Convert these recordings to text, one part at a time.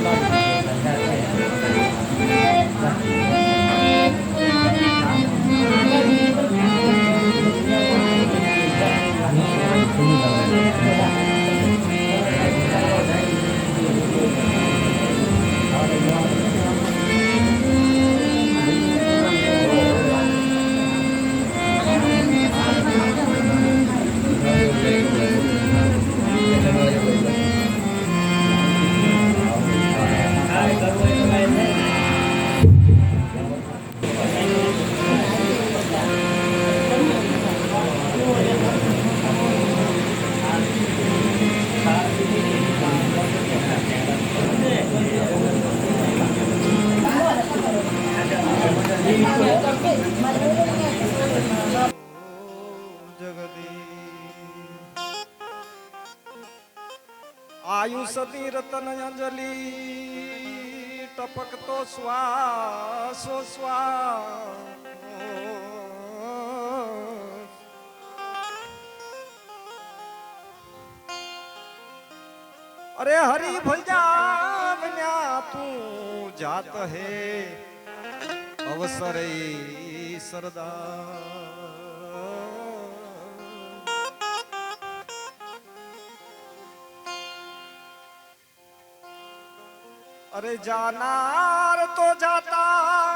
Thank. આયુષતી Ratan અંજલિ ટપકતો શ્વાસો શ્વાસ અરે હરી ભજા બન્યા તું જાત હે અવસરે સરદાર અરે જાનાર તો જાતા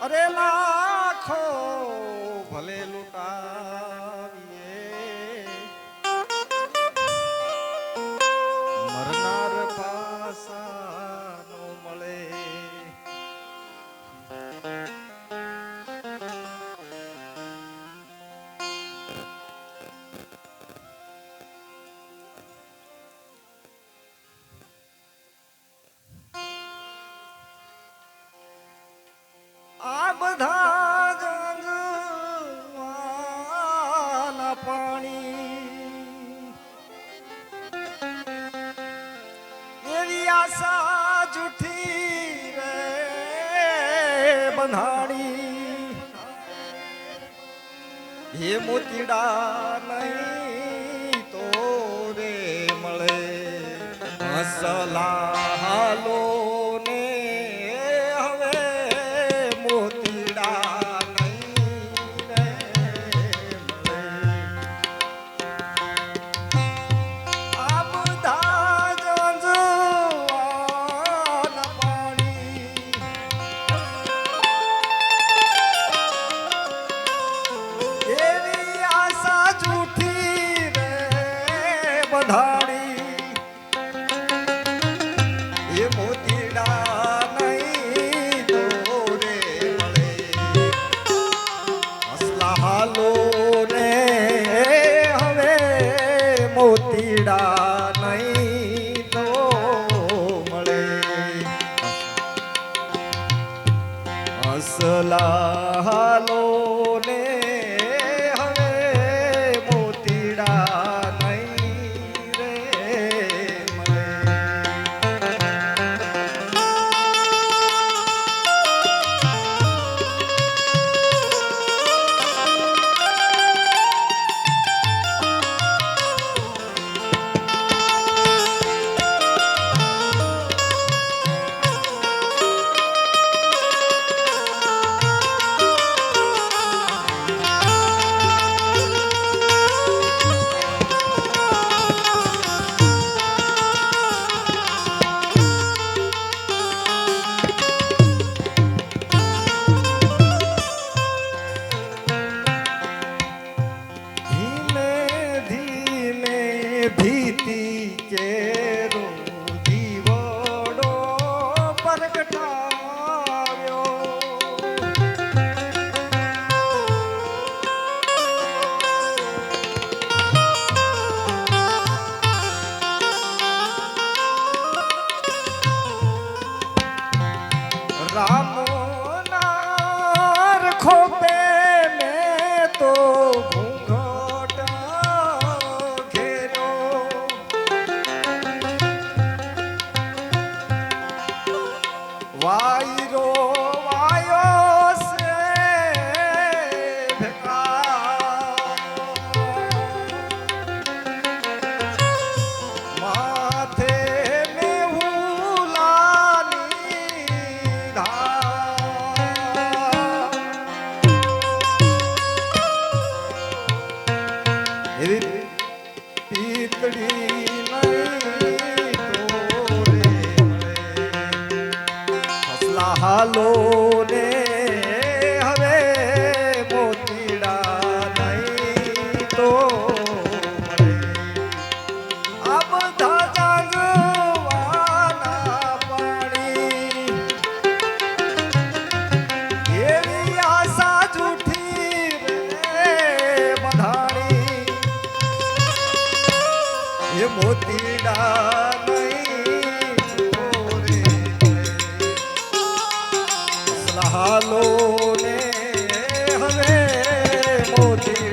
અરે લાખો બધા જંગવાના પાણી એવી આશા જૂઠી રે બંધાણી. હે મોતીડા નહીં તો રે મળે હસલા મોતીડા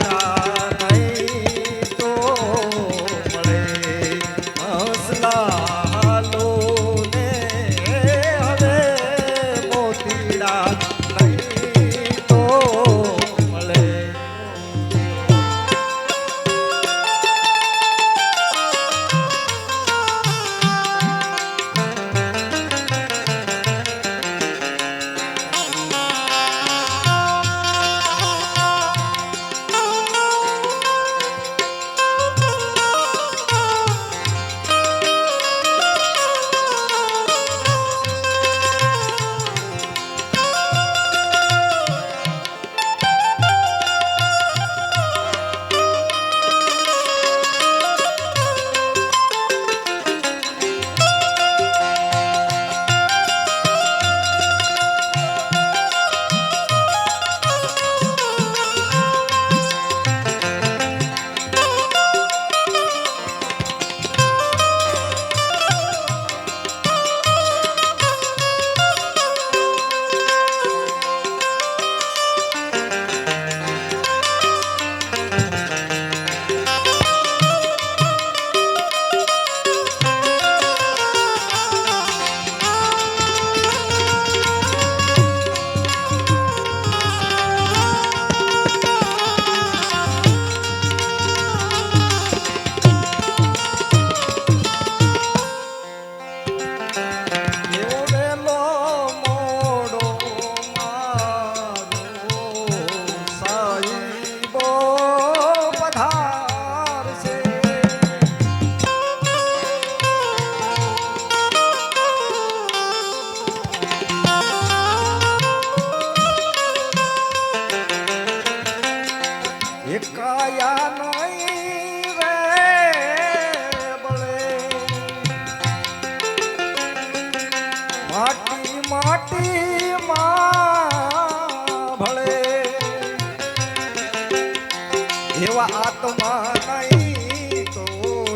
એવા આત્મા નહીં તો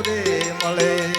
રે મળે.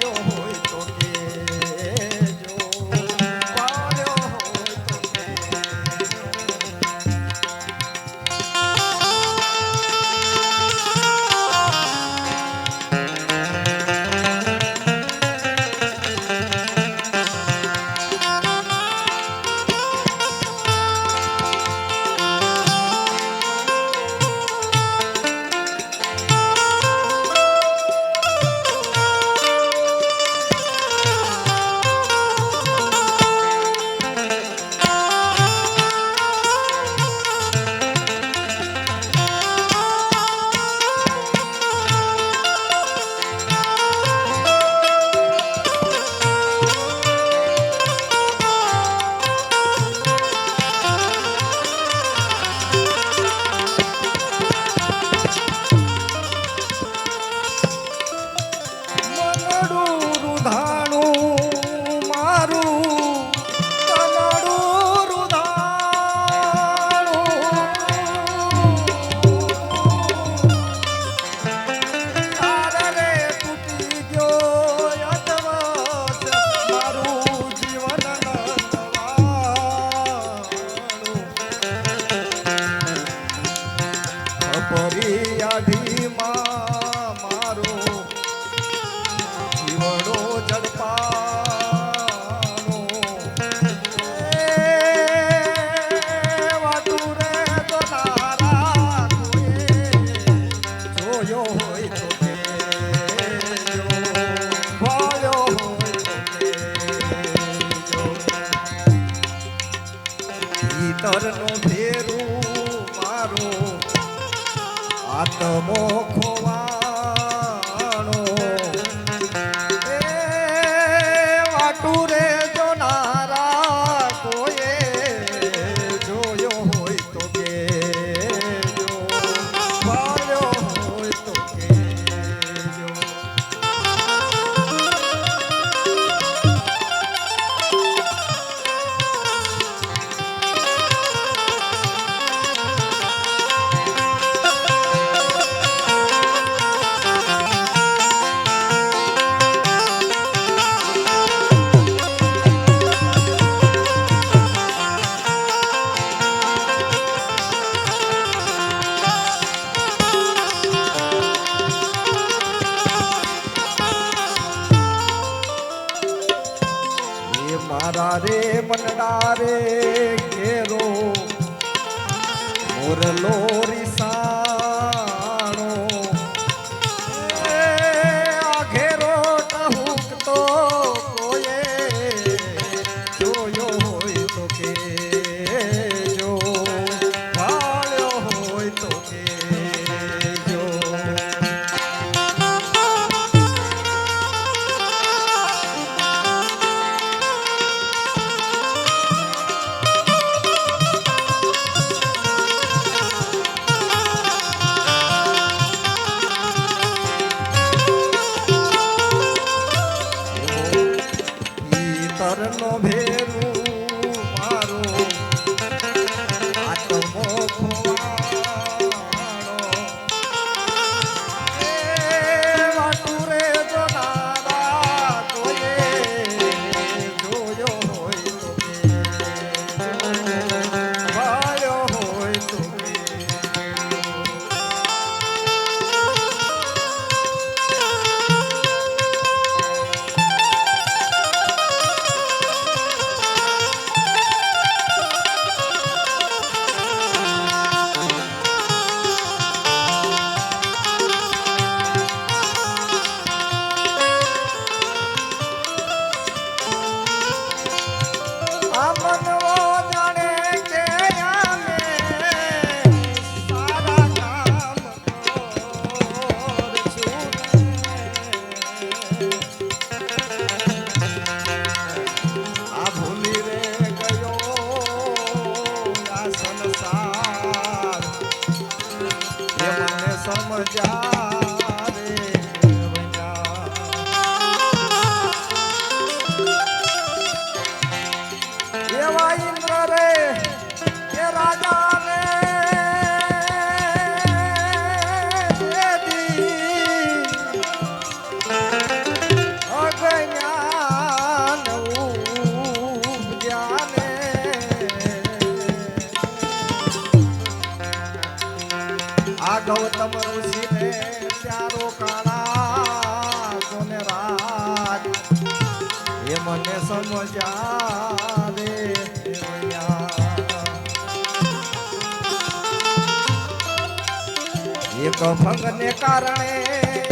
Go. মর্যাদা કફંગને કારણે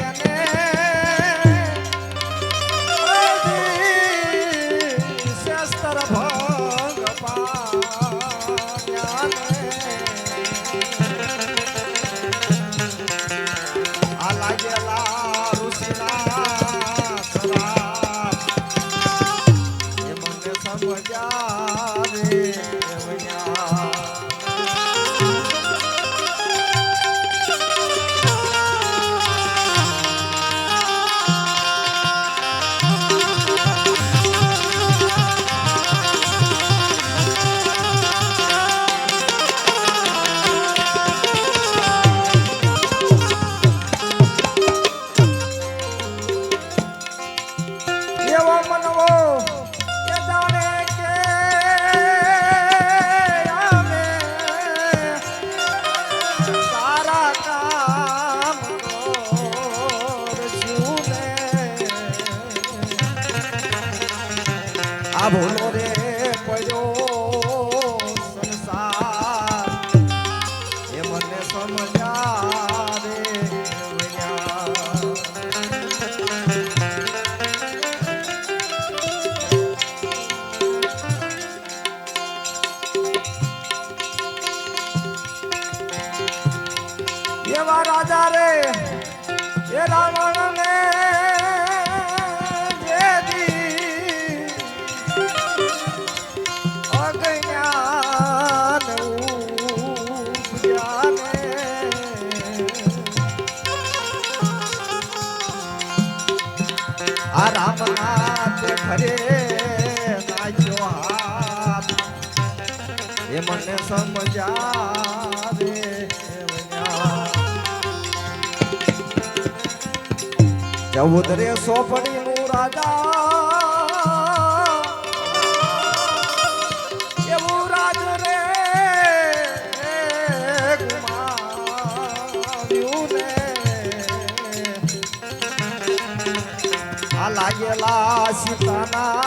એવા રાજા રે. એ રાવણ ને ખરે નાચ્યો હાથ. એ મને સમજ્યા ઉદરે સોપડી નું રાજા. એવું રાજ રે લાગેલા સીતાના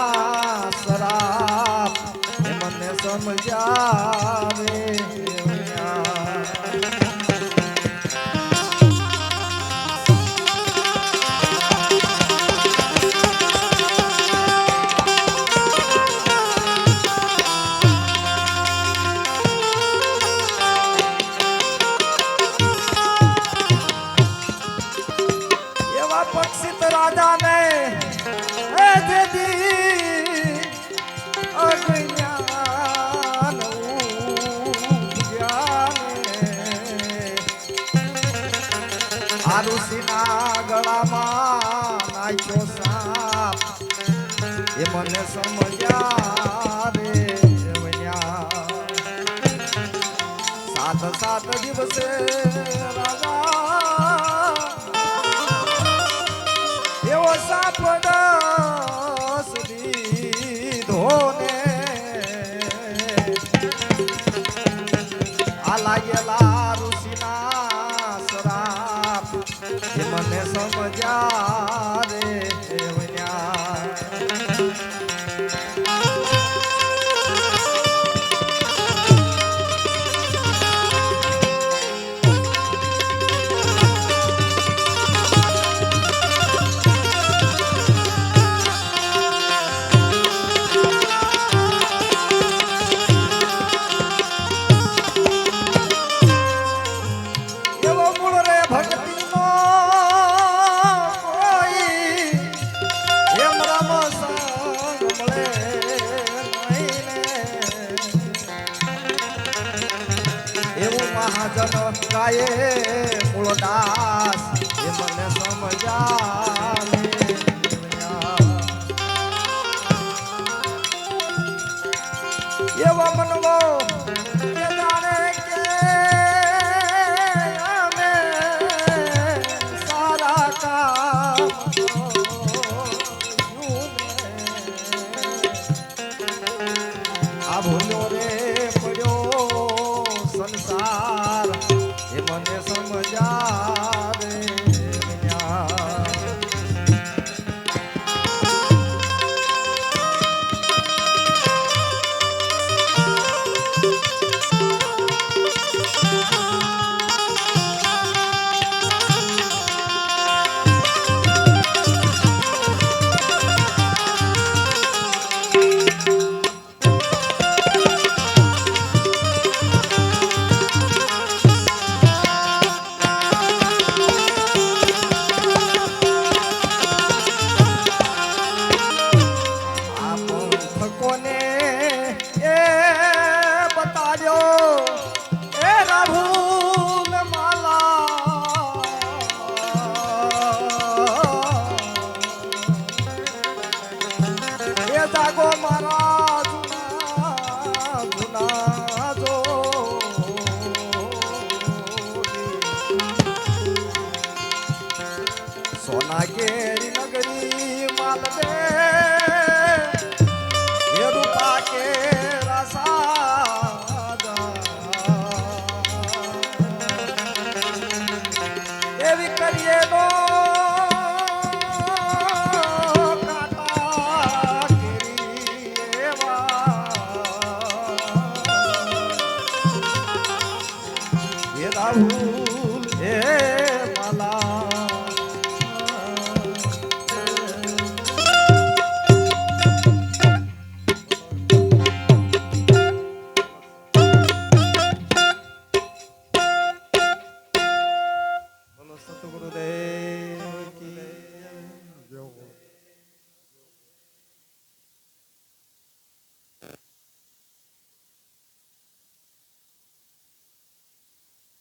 આ ગળામાં નાખ્યો સાપ. એ મને સમજ્યા રે સાત સાત દિવસે રાજા